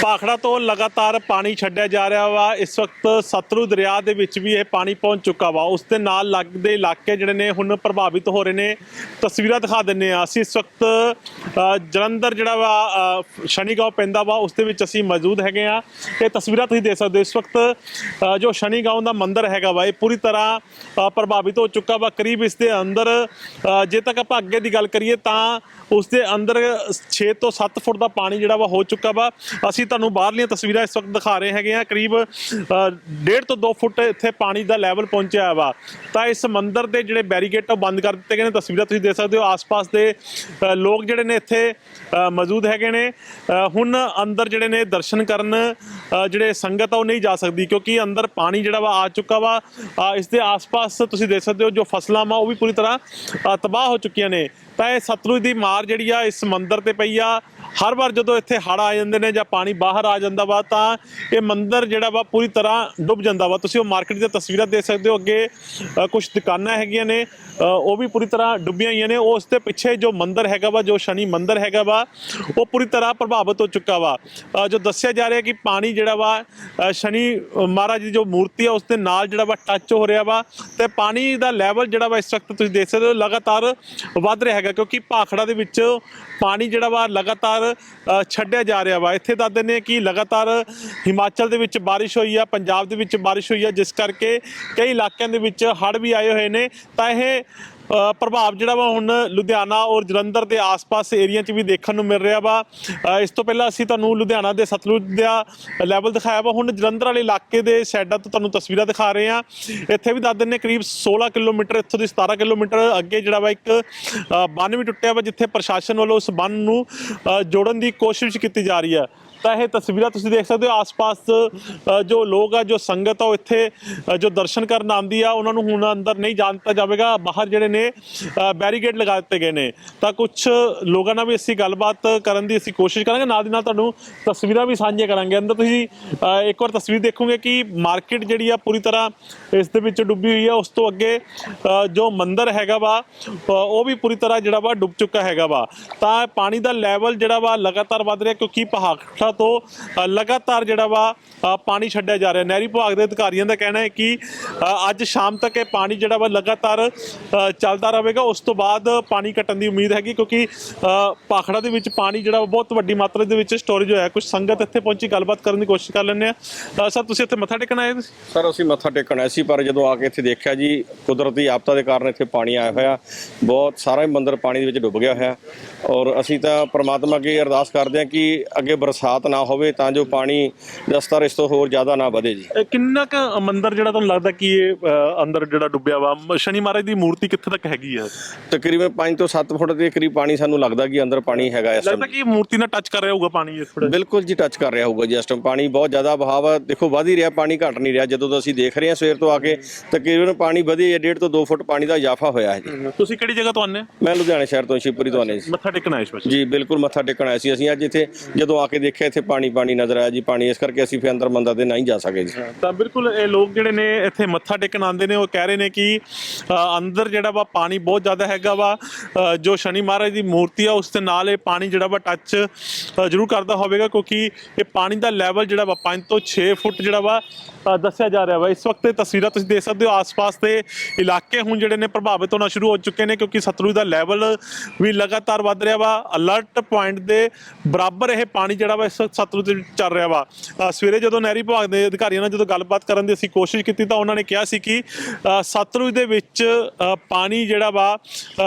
ਭਾਖੜਾ ਤੋਂ ਲਗਾਤਾਰ ਪਾਣੀ ਛੱਡਿਆ ਜਾ ਰਿਹਾ ਵਾ। ਇਸ ਵਕਤ ਸਤਰੂ ਦਰਿਆ ਦੇ ਵਿੱਚ ਵੀ ਇਹ ਪਾਣੀ ਪਹੁੰਚ ਚੁੱਕਾ ਵਾ। ਉਸ ਦੇ ਨਾਲ ਲੱਗਦੇ ਇਲਾਕੇ ਜਿਹੜੇ ਨੇ ਹੁਣ ਪ੍ਰਭਾਵਿਤ ਹੋ ਰਹੇ ਨੇ। ਤਸਵੀਰਾਂ ਦਿਖਾ ਦਿੰਨੇ ਆ ਅਸੀਂ ਇਸ ਵਕਤ ਜਲੰਧਰ ਜਿਹੜਾ ਵਾ ਅ, ਸ਼ਨੀਗਾঁव ਪੈਂਦਾ ਵਾ। ਉਸ ਦੇ ਵਿੱਚ ਅਸੀਂ ਮੌਜੂਦ ਹੈਗੇ ਆ ਇਹ ਤਸਵੀਰਾਂ ਤੁਸੀਂ ਦੇਖ ਸਕਦੇ ਹੋ। ਇਸ ਵਕਤ ਅ, ਜੋ ਸ਼ਨੀਗਾঁव ਦਾ ਮੰਦਿਰ ਹੈਗਾ ਵਾ ਇਹ ਪੂਰੀ ਤਰ੍ਹਾਂ ਪ੍ਰਭਾਵਿਤ ਹੋ ਚੁੱਕਾ ਵਾ। ਕਰੀਬ ਇਸ ਦੇ ਅੰਦਰ ਜੇ ਤੱਕ ਆਪਾਂ ਅੱਗੇ ਦੀ ਗੱਲ ਕਰੀਏ ਤਾਂ ਉਸ ਦੇ ਅੰਦਰ 6 ਤੋਂ 7 ਫੁੱਟ ਦਾ ਪਾਣੀ ਜਿਹੜਾ ਵਾ ਹੋ ਚੁੱਕਾ ਵਾ। ਅਸੀਂ ਤੁਹਾਨੂੰ ਬਾਹਰਲੀਆਂ ਤਸਵੀਰਾਂ ਇਸ ਵਕਤ ਦਿਖਾ ਰਹੇ ਹੈਗੇ ਆ। ਕਰੀਬ 1.5 ਤੋਂ 2 ਫੁੱਟ ਇੱਥੇ ਪਾਣੀ ਦਾ ਲੈਵਲ ਪਹੁੰਚਿਆ ਵਾ। ਤਾਂ ਇਸ ਮੰਦਿਰ ਦੇ ਜਿਹੜੇ ਬੈਰੀਕੇਡ ਉਹ ਬੰਦ ਕਰ ਦਿੱਤੇ ਗਏ ਨੇ। ਤਸਵੀਰਾਂ ਤੁਸੀਂ ਦੇਖ ਸਕਦੇ ਹੋ ਆਸ-ਪਾਸ ਦੇ ਲੋਕ ਜਿਹੜੇ ਨੇ ਇੱਥੇ ਮੌਜੂਦ ਹੈਗੇ ਨੇ। ਹੁਣ ਅੰਦਰ ਜਿਹੜੇ ਨੇ ਦਰਸ਼ਨ ਕਰਨ ਜਿਹੜੇ ਸੰਗਤ ਆ ਉਹ ਨਹੀਂ ਜਾ ਸਕਦੀ ਕਿਉਂਕਿ ਅੰਦਰ ਪਾਣੀ ਜਿਹੜਾ ਵਾ ਆ ਚੁੱਕਾ ਵਾ। ਅ, ਇਸ ਦੇ ਆਸ-ਪਾਸ ਤੁਸੀਂ ਦੇਖ ਸਕਦੇ ਹੋ ਜੋ ਫਸਲਾਂ ਵਾ ਉਹ ਵੀ ਪੂਰੀ ਤਰ੍ਹਾਂ ਤਬਾਹ ਹੋ ਚੁੱਕੀਆਂ ਨੇ। ਤਾਂ ਇਹ ਸਤਲੁਜ ਦੀ ਮਾਰ ਜਿਹੜੀ ਆ ਇਸ ਮੰਦਿਰ ਤੇ ਪਈ ਆ। ਹਰ ਵਾਰ ਜਦੋਂ ਇੱਥੇ ਹੜ੍ਹ ਆ ਜਾਂਦੇ ਨੇ ਜਾਂ ਪਾਣੀ ਬਾਹਰ ਆ ਜਾਂਦਾ ਵਾ, ਤਾਂ ਇਹ ਮੰਦਿਰ ਜਿਹੜਾ ਵਾ ਪੂਰੀ ਤਰ੍ਹਾਂ ਡੁੱਬ ਜਾਂਦਾ ਵਾ। ਤੁਸੀਂ ਉਹ ਮਾਰਕੀਟ ਦੀਆਂ ਤਸਵੀਰਾਂ ਦੇਖ ਸਕਦੇ ਹੋ ਅੱਗੇ ਕੁਝ ਦੁਕਾਨਾਂ ਹੈਗੀਆਂ ਨੇ ਉਹ ਵੀ ਪੂਰੀ ਤਰ੍ਹਾਂ ਡੁੱਬੀਆਂ ਹੋਈਆਂ ਨੇ। ਉਸ ਦੇ ਪਿੱਛੇ ਜੋ ਮੰਦਿਰ ਹੈਗਾ ਵਾ, ਜੋ ਸ਼ਨੀ ਮੰਦਿਰ ਹੈਗਾ ਵਾ, ਉਹ ਪੂਰੀ ਤਰ੍ਹਾਂ ਪ੍ਰਭਾਵਿਤ ਹੋ ਚੁੱਕਾ ਵਾ। ਜੋ ਦੱਸਿਆ ਜਾ ਰਿਹਾ ਕਿ ਪਾਣੀ ਜਿਹੜਾ ਵਾ ਸ਼ਨੀ ਮਹਾਰਾਜ ਦੀ ਜੋ ਮੂਰਤੀ ਆ, ਉਸ ਦੇ ਨਾਲ ਜਿਹੜਾ ਵਾ ਟੱਚ ਹੋ ਰਿਹਾ ਵਾ ਤੇ ਪਾਣੀ ਦਾ ਲੈਵਲ ਜਿਹੜਾ ਵਾ ਇਸ ਵਕਤ ਤੁਸੀਂ ਦੇਖ ਸਕਦੇ ਹੋ, ਲਗਾਤਾਰ ਵੱਧ ਰਿਹਾ ਹੈਗਾ ਕਿਉਂਕਿ ਭਾਖੜਾ ਦੇ ਵਿੱਚ ਪਾਣੀ ਜਿਹੜਾ ਵਾ ਲਗਾਤਾਰ ਅ, ਛੱਡਿਆ ਜਾ ਰਿਹਾ ਵਾ। ਇੱਥੇ ਦੱਸ ਦਿੰਦੇ ਆ ਕਿ ਲਗਾਤਾਰ ਹਿਮਾਚਲ ਦੇ ਵਿੱਚ ਬਾਰਿਸ਼ ਹੋਈ ਆ ਪੰਜਾਬ ਦੇ ਵਿੱਚ ਬਾਰਿਸ਼ ਹੋਈ ਆ ਜਿਸ ਕਰਕੇ ਕਈ ਇਲਾਕਿਆਂ ਦੇ ਵਿੱਚ ਹੜ੍ਹ ਵੀ ਆਏ ਹੋਏ ਨੇ। ਤਾਂ ਇਹ ਪ੍ਰਭਾਵ ਜਿਹੜਾ ਵਾ ਹੁਣ ਲੁਧਿਆਣਾ ਔਰ ਜਲੰਧਰ ਦੇ ਆਸ-ਪਾਸ ਏਰੀਆ 'ਚ ਵੀ ਦੇਖਣ ਨੂੰ ਮਿਲ ਰਿਹਾ ਵਾ। ਇਸ ਤੋਂ ਪਹਿਲਾਂ ਅਸੀਂ ਤੁਹਾਨੂੰ ਲੁਧਿਆਣਾ ਦੇ ਸਤਲੁਜ ਦਾ ਲੈਵਲ ਦਿਖਾਇਆ ਵਾ। ਹੁਣ ਜਲੰਧਰ ਵਾਲੇ ਇਲਾਕੇ ਦੇ ਸਾਈਡਾਂ ਤੋਂ ਤੁਹਾਨੂੰ ਤਸਵੀਰਾਂ ਦਿਖਾ ਰਹੇ ਆ ਇੱਥੇ ਵੀ ਦੱਸ ਦਿੰਨੇ ਕਰੀਬ 16 ਕਿਲੋਮੀਟਰ, ਇੱਥੋਂ ਦੀ 17 ਕਿਲੋਮੀਟਰ ਅੱਗੇ ਜਿਹੜਾ ਵਾ ਇੱਕ ਬੰਨ ਵੀ ਟੁੱਟਿਆ ਵਾ, ਜਿੱਥੇ ਪ੍ਰਸ਼ਾਸਨ ਵੱਲੋਂ ਉਸ ਬੰਨ ਨੂੰ ਜੋੜਨ ਦੀ ਕੋਸ਼ਿਸ਼ ਕੀਤੀ ਜਾ ਰਹੀ ਹੈ। ਤਾਂ ਇਹ ਤਸਵੀਰਾਂ ਤੁਸੀਂ ਦੇਖ ਸਕਦੇ ਹੋ ਆਸ-ਪਾਸ ਜੋ ਲੋਕ ਆ, ਜੋ ਸੰਗਤ ਆ, ਉਹ ਇੱਥੇ ਜੋ ਦਰਸ਼ਨ ਕਰਨ ਆਉਂਦੀ ਆ, ਉਹਨਾਂ ਨੂੰ ਹੁਣ ਅੰਦਰ ਨਹੀਂ ਜਾਣ ਦਿੱਤਾ ਜਾਵੇਗਾ, ਬਾਹਰ ਜਿਹੜੇ ਨੇ ਬੈਰੀਕੇਡ ਲਗਾ ਦਿੱਤੇ ਗਏ ਨੇ। ਤਾਂ ਕੁਝ ਲੋਕਾਂ ਨਾਲ ਵੀ ਅਸੀਂ ਗੱਲਬਾਤ ਕਰਨ ਦੀ ਅਸੀਂ ਕੋਸ਼ਿਸ਼ ਕਰਾਂਗੇ, ਨਾਲ ਦੀ ਨਾਲ ਤੁਹਾਨੂੰ ਤਸਵੀਰਾਂ ਵੀ ਸਾਂਝੀਆਂ ਕਰਾਂਗੇ। ਅੰਦਰ ਤੁਸੀਂ ਇੱਕ ਵਾਰ ਤਸਵੀਰ ਦੇਖੋਗੇ ਕਿ ਮਾਰਕੀਟ ਜਿਹੜੀ ਆ, ਪੂਰੀ ਤਰ੍ਹਾਂ ਇਸ ਦੇ ਵਿੱਚ ਡੁੱਬੀ ਹੋਈ ਆ, ਉਸ ਤੋਂ ਅੱਗੇ ਜੋ ਮੰਦਿਰ ਹੈਗਾ ਵਾ ਉਹ ਵੀ ਪੂਰੀ ਤਰ੍ਹਾਂ ਜਿਹੜਾ ਵਾ ਡੁੱਬ ਚੁੱਕਾ ਹੈਗਾ ਵਾ। ਤਾਂ ਪਾਣੀ ਦਾ ਲੈਵਲ ਜਿਹੜਾ ਵਾ ਲਗਾਤਾਰ ਵੱਧ ਰਿਹਾ, ਕਿਉਂਕਿ ਪਹਾੜ ਤੋਂ ਅ, ਲਗਾਤਾਰ ਜਿਹੜਾ ਵਾ ਅ, ਪਾਣੀ ਛੱਡਿਆ ਜਾ ਰਿਹਾ। ਨਹਿਰੀ ਵਿਭਾਗ ਦੇ ਅਧਿਕਾਰੀਆਂ ਦਾ ਕਹਿਣਾ ਹੈ ਕਿ ਅ, ਅੱਜ ਸ਼ਾਮ ਤੱਕ ਇਹ ਪਾਣੀ ਜਿਹੜਾ ਵਾ ਲਗਾਤਾਰ ਅ, ਚੱਲਦਾ ਰਹੇਗਾ। ਉਸ ਤੋਂ ਬਾਅਦ ਪਾਣੀ ਘਟਣ ਦੀ ਉਮੀਦ ਹੈਗੀ ਕਿਉਂਕਿ ਅ, ਭਾਖੜਾ ਦੇ ਵਿੱਚ ਪਾਣੀ ਜਿਹੜਾ ਵਾ ਬਹੁਤ ਵੱਡੀ ਮਾਤਰਾ ਦੇ ਵਿੱਚ ਸਟੋਰੇਜ ਹੋਇਆ। ਕੁਝ ਸੰਗਤ ਇੱਥੇ ਪਹੁੰਚੀ ਗੱਲਬਾਤ ਕਰਨ ਦੀ ਕੋਸ਼ਿਸ਼ ਕਰ ਲੈਂਦੇ ਆ ਸਰ ਤੁਸੀਂ ਇੱਥੇ ਮੱਥਾ ਟੇਕਣ ਆਏ ਤੁਸੀਂ? ਸਰ ਅਸੀਂ ਮੱਥਾ ਟੇਕਣ ਆਏ ਸੀ ਪਰ ਜਦੋਂ ਆ ਕੇ ਇੱਥੇ ਦੇਖਿਆ ਜੀ ਕੁਦਰਤੀ ਆਫਤਾਂ ਦੇ ਕਾਰਨ ਇੱਥੇ ਪਾਣੀ ਆਇਆ ਹੋਇਆ। ਬਹੁਤ ਸਾਰਾ ਹੀ ਮੰਦਿਰ ਪਾਣੀ ਦੇ ਵਿੱਚ ਡੁੱਬ ਗਿਆ ਹੋਇਆ। ਔਰ ਅਸੀਂ ਤਾਂ ਪ੍ਰਮਾਤਮਾ ਅੱਗੇ ਅਰਦਾਸ ਕਰਦੇ ਹਾਂ ਕਿ ਅੱਗੇ ਬਰਸਾਤ ਨਾ ਹੋਵੇ ਤਾਂ ਜੋ ਪਾਣੀ ਦਾ ਸਤਰ ਇਸ ਤੋਂ ਹੋਰ ਜ਼ਿਆਦਾ ਨਾ ਵਧੇ ਜੀ। ਕਿੰਨਾ ਕੁ ਮੰਦਿਰ ਜਿਹੜਾ ਤੁਹਾਨੂੰ ਲੱਗਦਾ ਕਿ ਇਹ ਅੰਦਰ ਜਿਹੜਾ ਡੁੱਬਿਆ ਵਾ ਸ਼ਨੀ ਮਹਾਰਾਜ ਦੀ ਮੂਰਤੀ ਕਿੱਥੇ ਤੱਕ ਹੈਗੀ ਆ? ਤਕਰੀਬਨ 5 ਤੋਂ 7 ਫੁੱਟ ਦੇ ਕਰੀਬ ਪਾਣੀ ਸਾਨੂੰ ਲੱਗਦਾ ਕਿ ਅੰਦਰ ਪਾਣੀ ਹੈਗਾ ਇਸ ਲੱਗਦਾ ਕਿ ਮੂਰਤੀ ਨਾਲ ਟੱਚ ਕਰ ਰਿਹਾ ਹੋਊਗਾ ਪਾਣੀ ਇਸ ਥੋੜਾ ਬਿਲਕੁਲ ਜੀ ਟੱਚ ਕਰ ਰਿਹਾ ਹੋਊਗਾ ਜੀ ਇਸ ਟਾਈਮ ਪਾਣੀ ਬਹੁਤ ਜ਼ਿਆਦਾ ਬਹਾਵ ਦੇਖੋ ਵਧ ਹੀ ਰਿਹਾ ਪਾਣੀ ਘਟ ਨਹੀਂ ਰਿਹਾ। ਜਦੋਂ ਤੋਂ ਅਸੀਂ ਦੇਖ ਰਹੇ ਹਾਂ ਸਵੇਰ ਤੋਂ ਆ ਕੇ ਤਕਰੀਬਨ ਪਾਣੀ ਵਧੀ ਹੈ 1.5 ਤੋਂ 2 ਫੁੱਟ ਪਾਣੀ ਦਾ ਇਜ਼ਾਫਾ ਹੋਇਆ ਹੈ ਜੀ। ਤੁਸੀਂ ਕਿਹੜੀ ਜਗ੍ਹਾ ਤੋਂ ਆਨੇ ਮੈਂ ਲੁਧਿਆਣਾ ਸ਼ਹਿਰ ਤੋਂ ਸ਼ਿਵਪੁਰੀ ਤੋਂ ਆਨੇ ਜੀ। ਮੱਥਾ ਟੇਕਣ ਆਏ ਸਪੈਸ਼ਲ ਜੀ ਬਿਲਕੁਲ ਮੱਥਾ ਟੇਕਣ ਆਏ ਸੀ ਅਸੀਂ। ਅੱਜ ਇੱਥੇ ਜਦੋਂ ਆ ਕੇ ਦੇਖਿਆ ਇੱਥੇ ਪਾਣੀ ਪਾਣੀ ਨਜ਼ਰ ਆਇਆ ਜੀ ਪਾਣੀ ਇਸ ਕਰਕੇ ਅਸੀਂ ਫਿਰ ਅੰਦਰ ਮੰਦਰ ਦੇ ਨਹੀਂ ਜਾ ਸਕੇ ਜੀ। ਤਾਂ ਬਿਲਕੁਲ ਇਹ ਲੋਕ ਜਿਹੜੇ ਨੇ ਇੱਥੇ ਮੱਥਾ ਟੇਕਣ ਆਉਂਦੇ ਨੇ ਉਹ ਕਹਿ ਰਹੇ ਨੇ ਕਿ ਅ, ਅੰਦਰ ਜਿਹੜਾ ਵਾ ਪਾਣੀ ਬਹੁਤ ਜ਼ਿਆਦਾ ਹੈਗਾ ਵਾ ਅ, ਜੋ ਸ਼ਨੀ ਮਹਾਰਾਜ ਦੀ ਮੂਰਤੀ ਆ ਉਸ ਦੇ ਨਾਲ ਇਹ ਪਾਣੀ ਜਿਹੜਾ ਵਾ ਟੱਚ ਜ਼ਰੂਰ ਕਰਦਾ ਹੋਵੇਗਾ ਕਿਉਂਕਿ ਇਹ ਪਾਣੀ ਦਾ ਲੈਵਲ ਜਿਹੜਾ ਵਾ 5 ਤੋਂ 6 ਫੁੱਟ ਜਿਹੜਾ ਵਾ ਦੱਸਿਆ ਜਾ ਰਿਹਾ ਵਾ। ਇਸ ਵਕਤ ਇਹ ਤਸਵੀਰਾਂ ਤੁਸੀਂ ਦੇਖ ਸਕਦੇ ਹੋ ਆਸ-ਪਾਸ ਦੇ ਇਲਾਕੇ ਹੁਣ ਜਿਹੜੇ ਨੇ ਪ੍ਰਭਾਵਿਤ ਹੋਣਾ ਸ਼ੁਰੂ ਹੋ ਚੁੱਕੇ ਨੇ ਕਿਉਂਕਿ ਸਤਲੁਜ ਦਾ ਲੈਵਲ ਵੀ ਲਗਾਤਾਰ ਵੱਧ ਰਿਹਾ ਵਾ। ਅਲਰਟ ਪੁਆਇੰਟ ਦੇ ਬਰਾਬਰ ਇਹ ਪਾਣੀ ਜਿਹੜਾ ਵਾ ਇਸ ਸਤਲੁਜ ਦੇ ਵਿੱਚ ਚੱਲ ਰਿਹਾ ਵਾ। ਅ, ਸਵੇਰੇ ਜਦੋਂ ਨਹਿਰੀ ਵਿਭਾਗ ਦੇ ਅਧਿਕਾਰੀਆਂ ਨਾਲ ਜਦੋਂ ਗੱਲਬਾਤ ਕਰਨ ਦੀ ਅਸੀਂ ਕੋਸ਼ਿਸ਼ ਕੀਤੀ ਤਾਂ ਉਹਨਾਂ ਨੇ ਕਿਹਾ ਸੀ ਕਿ ਅ, ਸਤਲੁਜ ਦੇ ਵਿੱਚ ਅ, ਪਾਣੀ ਜਿਹੜਾ ਵਾ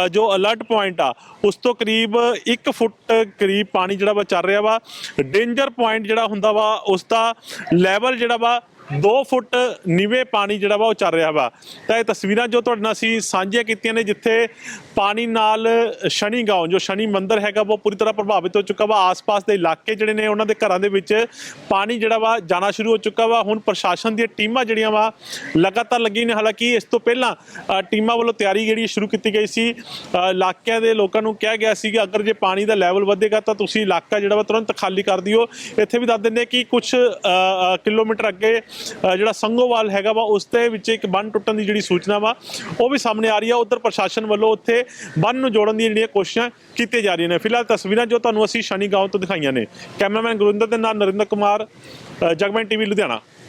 ਅ, ਜੋ ਅਲਰਟ ਪੁਆਇੰਟ ਆ ਉਸ ਤੋਂ ਕਰੀਬ 1 ਫੁੱਟ ਕਰੀਬ ਪਾਣੀ ਜਿਹੜਾ ਵਾ ਚੱਲ ਰਿਹਾ ਵਾ। ਡੇਂਜਰ ਪੁਆਇੰਟ ਜਿਹੜਾ ਹੁੰਦਾ ਵਾ ਉਸ ਦਾ ਲੈਵਲ ਜਿਹੜਾ ਵਾ 2 ਫੁੱਟ ਨੀਵੇਂ ਪਾਣੀ ਜਿਹੜਾ ਵਾ ਉਹ ਚੱਲ ਰਿਹਾ ਵਾ। ਤਾਂ ਇਹ ਤਸਵੀਰਾਂ ਜੋ ਤੁਹਾਡੇ ਨਾਲ ਅਸੀਂ ਸਾਂਝੀਆਂ ਕੀਤੀਆਂ ਨੇ, ਜਿੱਥੇ ਪਾਣੀ ਨਾਲ ਸ਼ਨੀ ਗਾਉਂ, ਜੋ ਸ਼ਨੀ ਮੰਦਰ ਹੈਗਾ ਉਹ ਪੂਰੀ ਤਰ੍ਹਾਂ ਪ੍ਰਭਾਵਿਤ ਹੋ ਚੁੱਕਾ ਵਾ। ਆਸ-ਪਾਸ ਦੇ ਇਲਾਕੇ ਜਿਹੜੇ ਨੇ, ਉਹਨਾਂ ਦੇ ਘਰਾਂ ਦੇ ਵਿੱਚ ਪਾਣੀ ਜਿਹੜਾ ਵਾ ਜਾਣਾ ਸ਼ੁਰੂ ਹੋ ਚੁੱਕਾ ਵਾ। ਹੁਣ ਪ੍ਰਸ਼ਾਸਨ ਦੀਆਂ ਟੀਮਾਂ ਜਿਹੜੀਆਂ ਵਾ, ਲਗਾਤਾਰ ਲੱਗੀਆਂ ਨੇ। ਹਾਲਾਂਕਿ ਇਸ ਤੋਂ ਪਹਿਲਾਂ ਟੀਮਾਂ ਵੱਲੋਂ ਤਿਆਰੀ ਜਿਹੜੀ ਸ਼ੁਰੂ ਕੀਤੀ ਗਈ ਸੀ। ਇਲਾਕਿਆਂ ਦੇ ਲੋਕਾਂ ਨੂੰ ਕਿਹਾ ਗਿਆ ਸੀ ਕਿ ਅਗਰ ਜੇ ਪਾਣੀ ਦਾ ਲੈਵਲ ਵਧੇਗਾ, ਤਾਂ ਤੁਸੀਂ ਇਲਾਕਾ ਜਿਹੜਾ ਵਾ ਤੁਰੰਤ ਖਾਲੀ ਕਰ ਦਿਓ। ਇੱਥੇ ਵੀ ਦੱਸ ਦਿੰਦੇ ਕਿ ਕੁਝ ਕਿਲੋਮੀਟਰ ਅੱਗੇ ਜਿਹੜਾ ਸੰਗੋਵਾਲ ਹੈਗਾ ਵਾ ਉਸ ਦੇ ਵਿੱਚ ਇੱਕ ਬੰਨ ਟੁੱਟਣ ਦੀ ਜਿਹੜੀ ਸੂਚਨਾ ਵਾ ਉਹ ਵੀ ਸਾਹਮਣੇ ਆ ਰਹੀ ਆ। ਉਧਰ ਪ੍ਰਸ਼ਾਸਨ ਵੱਲੋਂ ਉੱਥੇ ਬੰਨ ਨੂੰ ਜੋੜਨ ਦੀਆਂ ਜਿਹੜੀਆਂ ਕੋਸ਼ਿਸ਼ਾਂ ਕੀਤੀਆਂ ਜਾ ਰਹੀਆਂ ਨੇ। ਫਿਲਹਾਲ ਤਸਵੀਰਾਂ ਜੋ ਤੁਹਾਨੂੰ ਅਸੀਂ ਸ਼ਨੀ ਗਾਉਂ ਤੋਂ ਦਿਖਾਈਆਂ ਨੇ। ਕੈਮਰਾਮੈਨ ਗੁਰਿੰਦਰ ਦੇ ਨਾਲ ਨਰਿੰਦਰ ਕੁਮਾਰ ਅ, ਜਗਮੈਨ ਟੀਵੀ ਲੁਧਿਆਣਾ।